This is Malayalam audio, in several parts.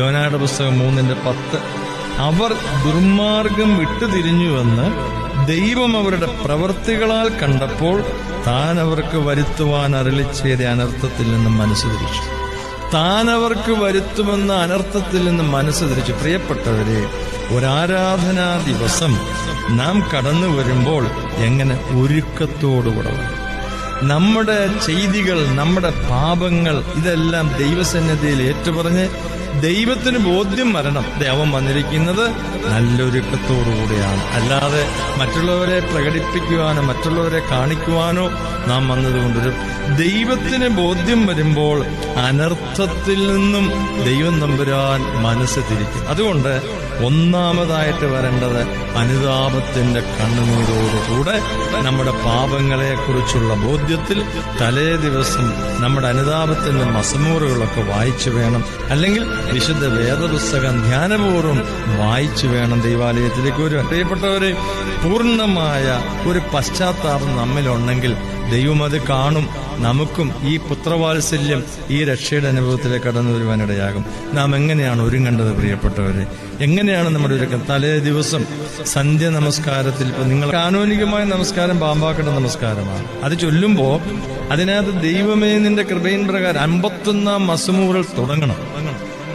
യോനായുടെ പുസ്തകം മൂന്നിന്റെ പത്ത്. അവർ ദുർമാർഗം വിട്ടുതിരിഞ്ഞുവെന്ന് ദൈവം അവരുടെ പ്രവൃത്തികളാൽ കണ്ടപ്പോൾ താൻ അവർക്ക് വരുത്തുവാൻ അരളിച്ചേരി അനർത്ഥത്തിൽ നിന്ന് മനസ്സ് തിരിച്ചു. താൻ അവർക്ക് വരുത്തുമെന്ന അനർത്ഥത്തിൽ നിന്ന് മനസ്സ് തിരിച്ചു. പ്രിയപ്പെട്ടവരെ ഒരാരാധനാ ദിവസം നാം കടന്നു വരുമ്പോൾ എങ്ങനെ ഒരുക്കത്തോടുകൂടെ നമ്മുടെ ചെയ്തികൾ നമ്മുടെ പാപങ്ങൾ ഇതെല്ലാം ദൈവസന്നിധിയിൽ ഏറ്റുപറഞ്ഞ് ദൈവത്തിന് ബോധ്യം വരണം. ദൈവം വന്നിരിക്കുന്നത് നല്ലൊരുക്കത്തോടുകൂടിയാണ് അല്ലാതെ മറ്റുള്ളവരെ പ്രകടിപ്പിക്കുവാനോ മറ്റുള്ളവരെ കാണിക്കുവാനോ നാം വന്നതുകൊണ്ടൊരു ദൈവത്തിന് ബോധ്യം വരുമ്പോൾ അനർത്ഥത്തിൽ നിന്നും ദൈവം നമ്പുരാൻ മനസ്സ് തിരിക്കും. അതുകൊണ്ട് ഒന്നാമതായിട്ട് വരേണ്ടത് അനുതാപത്തിന്റെ കണ്ണുനീരോടുകൂടെ നമ്മുടെ പാപങ്ങളെക്കുറിച്ചുള്ള ബോധ്യത്തിൽ തലേ ദിവസം നമ്മുടെ അനുതാപത്തിന്റെ മസമൂറുകളൊക്കെ വായിച്ചു വേണം. അല്ലെങ്കിൽ വിശുദ്ധ വേദപുസ്തകം ധ്യാനപൂർവം വായിച്ചു വേണം ദൈവാലയത്തിലേക്ക് ഒരു പ്രിയപ്പെട്ടവരെ പൂർണമായ ഒരു പശ്ചാത്താപം നമ്മിലുണ്ടെങ്കിൽ ദൈവം അത് കാണും. നമുക്കും ഈ പുത്രവാത്സല്യം ഈ രക്ഷയുടെ അനുഭവത്തിലേക്ക് കടന്നു വരുവാനിടയാകും. നാം എങ്ങനെയാണ് ഒരുങ്ങേണ്ടത് പ്രിയപ്പെട്ടവരെ? എങ്ങനെയാണ് നമ്മുടെ ഒരുക്കം തലേ ദിവസം സന്ധ്യ നമസ്കാരത്തിൽ ഇപ്പൊ നിങ്ങൾ കാനോനികമായ നമസ്കാരം പാമ്പാക്കേണ്ട നമസ്കാരമാണ്. അത് ചൊല്ലുമ്പോ അതിനകത്ത് ദൈവമേ നിന്റെ കൃപയിൻ പ്രകാരം അമ്പത്തൊന്നാം മസമൂറൽ തുടങ്ങണം.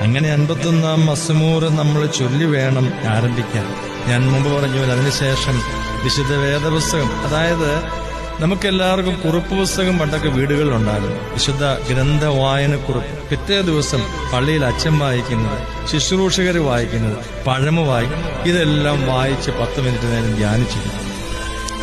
അങ്ങനെ അൻപത്തൊന്നാം മസമൂറ് നമ്മൾ ചൊല്ലി വേണം ആരംഭിക്കാൻ. ഞാൻ മുമ്പ് പറഞ്ഞു അതിനുശേഷം വിശുദ്ധ വേദപുസ്തകം അതായത് നമുക്കെല്ലാവർക്കും കുറിപ്പ് പുസ്തകം പണ്ടൊക്കെ വീടുകളിലുണ്ടായിരുന്നു. വിശുദ്ധ ഗ്രന്ഥ വായനക്കുറിപ്പ് പിറ്റേ ദിവസം പള്ളിയിൽ അച്ഛൻ വായിക്കുന്നത് ശുശ്രൂഷകർ വായിക്കുന്നത് പഴമ വായിക്കുന്നത് ഇതെല്ലാം വായിച്ച് പത്ത് മിനിറ്റ് നേരം ധ്യാനിച്ചിരുന്നു.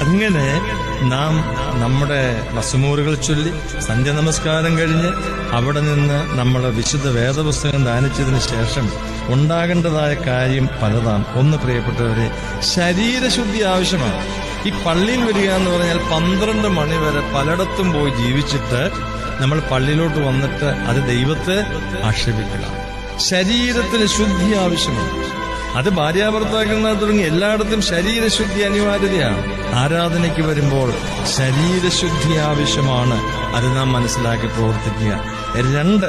അങ്ങനെ നാം നമ്മുടെ മസമൂറുകൾ ചൊല്ലി സന്ധ്യ നമസ്കാരം കഴിഞ്ഞ് അവിടെ നിന്ന് നമ്മുടെ വിശുദ്ധ വേദപുസ്തകം ദാനിച്ചതിന് ശേഷം ഉണ്ടാകേണ്ടതായ കാര്യം പലതാണ്. ഒന്ന് പ്രിയപ്പെട്ടവരെ ശരീരശുദ്ധി ആവശ്യമാണ്. ഈ പള്ളിയിൽ വരിക എന്ന് പറഞ്ഞാൽ പന്ത്രണ്ട് മണി വരെ പലയിടത്തും പോയി ജീവിച്ചിട്ട് നമ്മൾ പള്ളിയിലോട്ട് വന്നിട്ട് അത് ദൈവത്തെ ആക്ഷേപിക്കുക. ശരീരത്തിന് ശുദ്ധി ആവശ്യമാണ്. അത് ഭാര്യാഭർത്താക്കന്മാർ തുടങ്ങി എല്ലായിടത്തും ശരീരശുദ്ധി അനിവാര്യതയാണ്. ആരാധനയ്ക്ക് വരുമ്പോൾ ശരീരശുദ്ധി ആവശ്യമാണ്. അത് നാം മനസ്സിലാക്കി പ്രവർത്തിക്കുക. രണ്ട്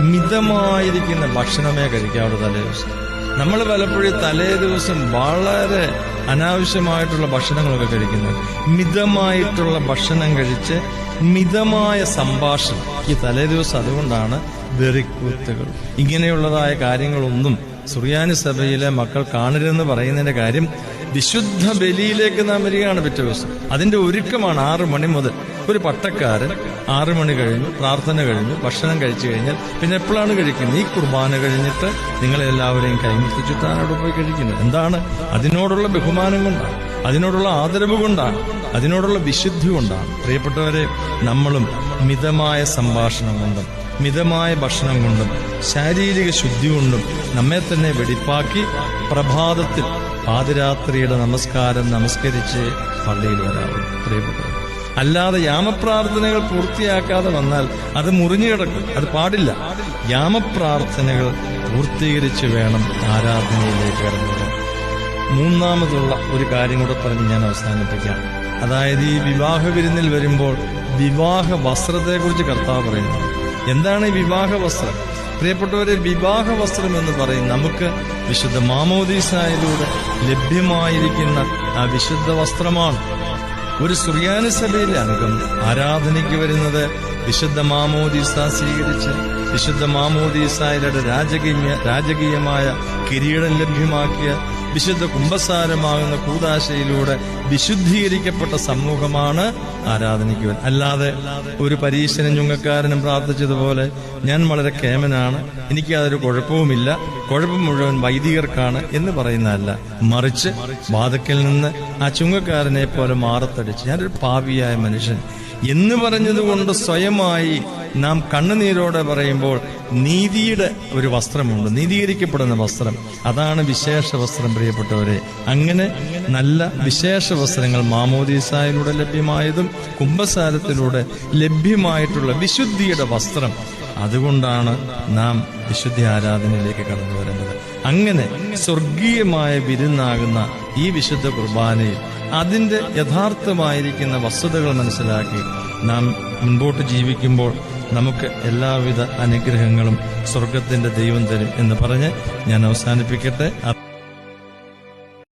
മിതമായിരിക്കുന്ന ഭക്ഷണമേ കഴിക്കാവുള്ളൂ തലേ ദിവസം നമ്മൾ പലപ്പോഴും തലേ ദിവസം വളരെ അനാവശ്യമായിട്ടുള്ള ഭക്ഷണങ്ങളൊക്കെ കഴിക്കുന്നത്. മിതമായിട്ടുള്ള ഭക്ഷണം കഴിച്ച് മിതമായ സംഭാഷണം. ഈ തലേ ദിവസം അതുകൊണ്ടാണ് വെറിക്കൂത്തുകൾ. ഇങ്ങനെയുള്ളതായ കാര്യങ്ങളൊന്നും സുറിയാനി സഭയിലെ മക്കൾ കാണരുതെന്ന് പറയുന്നതിന്റെ കാര്യം വിശുദ്ധ ബലിയിലേക്ക് നാം വരികയാണ് പിറ്റേ ദിവസം. അതിന്റെ ഒരുക്കമാണ് ആറു മണി മുതൽ. ഒരു പട്ടക്കാരൻ ആറു മണി കഴിഞ്ഞു പ്രാർത്ഥന കഴിഞ്ഞു ഭക്ഷണം കഴിച്ചു കഴിഞ്ഞാൽ പിന്നെ എപ്പോഴാണ് കഴിക്കുന്നത്? ഈ കുർബാന കഴിഞ്ഞിട്ട് നിങ്ങളെല്ലാവരെയും ചുറ്റാൻ അവിടെ പോയി കഴിക്കുന്നത് എന്താണ്? അതിനോടുള്ള ബഹുമാനം കൊണ്ടാണ് അതിനോടുള്ള ആദരവ് കൊണ്ടാണ് അതിനോടുള്ള വിശുദ്ധി കൊണ്ടാണ്. പ്രിയപ്പെട്ടവരെ നമ്മളും മിതമായ സംഭാഷണം കൊണ്ടും മിതമായ ഭക്ഷണം കൊണ്ടും ശാരീരിക ശുദ്ധി കൊണ്ടും നമ്മെ തന്നെ വെടിപ്പാക്കി പ്രഭാതത്തിൽ പാതിരാത്രിയുടെ നമസ്കാരം നമസ്കരിച്ച് പള്ളിയിൽ വരാറുണ്ട്. പ്രിയപ്പെട്ടവർ അല്ലാതെ യാമപ്രാർത്ഥനകൾ പൂർത്തിയാക്കാതെ വന്നാൽ അത് മുറിഞ്ഞു കിടക്കും. അത് പാടില്ല. യാമപ്രാർത്ഥനകൾ പൂർത്തീകരിച്ച് വേണം ആരാധനയിലേക്ക് ഇറങ്ങുക മൂന്നാമതുള്ള ഒരു കാര്യം കൂടെ പറഞ്ഞ് ഞാൻ അവസാനിപ്പിക്കാം. അതായത് ഈ വിവാഹ വിരുന്നിൽ വരുമ്പോൾ വിവാഹ വസ്ത്രത്തെക്കുറിച്ച് കർത്താവ് പറയുന്നു. എന്താണ് ഈ വിവാഹ വസ്ത്രം? പ്രിയപ്പെട്ടവരെ വിവാഹ വസ്ത്രം എന്ന് പറയും നമുക്ക് വിശുദ്ധ മാമോദീസായിലൂടെ ലഭ്യമായിരിക്കുന്ന ആ വിശുദ്ധ വസ്ത്രമാണ്. ഒരു സുറിയാനി സഭയിലെ അംഗം ആരാധനയ്ക്ക് വരുന്നത് വിശുദ്ധ മാമോദീസ സ്വീകരിച്ച് വിശുദ്ധ മാമോദീസായുടെ രാജകീയ രാജകീയമായ കിരീടം ലഭ്യമാക്കിയ വിശുദ്ധ കുംഭസാരമാകുന്ന കൂതാശയിലൂടെ വിശുദ്ധീകരിക്കപ്പെട്ട സമൂഹമാണ് ആരാധനയ്ക്ക് അല്ലാതെ ഒരു പരീശനും ചുങ്കക്കാരനും പ്രാർത്ഥിച്ചതുപോലെ ഞാൻ വളരെ കേമനാണ്. എനിക്ക് അതൊരു കുഴപ്പവുമില്ല. കുഴപ്പം മുഴുവൻ വൈദികർക്കാണ് എന്ന് പറയുന്നതല്ല. മറിച്ച് വാതക്കൽ നിന്ന് ആ ചുങ്കക്കാരനെ പോലെ മാറത്തടിച്ച്. ഞാനൊരു പാവിയായ മനുഷ്യൻ. എന്ന് പറഞ്ഞതുകൊണ്ട് സ്വയമായി നാം കണ്ണുനീരോടെ പറയുമ്പോൾ നീതിയുടെ ഒരു വസ്ത്രമുണ്ട്. നീതീകരിക്കപ്പെടുന്ന വസ്ത്രം. അതാണ് വിശേഷ വസ്ത്രം പ്രിയപ്പെട്ടവരെ. അങ്ങനെ നല്ല വിശേഷ വസ്ത്രങ്ങൾ മാമോദീസായിലൂടെ ലഭ്യമായതും കുംഭസാരത്തിലൂടെ ലഭ്യമായിട്ടുള്ള വിശുദ്ധിയുടെ വസ്ത്രം. അതുകൊണ്ടാണ് നാം വിശുദ്ധി ആരാധനയിലേക്ക് കടന്നു വരുന്നത്. അങ്ങനെ സ്വർഗീയമായ വിരുന്നാകുന്ന ഈ വിശുദ്ധ കുർബാനയിൽ അതിന്റെ യഥാർത്ഥമായിരിക്കുന്ന വസ്തുതകൾ മനസ്സിലാക്കി നാം മുൻപോട്ട് ജീവിക്കുമ്പോൾ നമുക്ക് എല്ലാവിധ അനുഗ്രഹങ്ങളും സ്വർഗത്തിന്റെ ദൈവം തരും എന്ന് പറഞ്ഞ് ഞാൻ അവസാനിപ്പിക്കട്ടെ.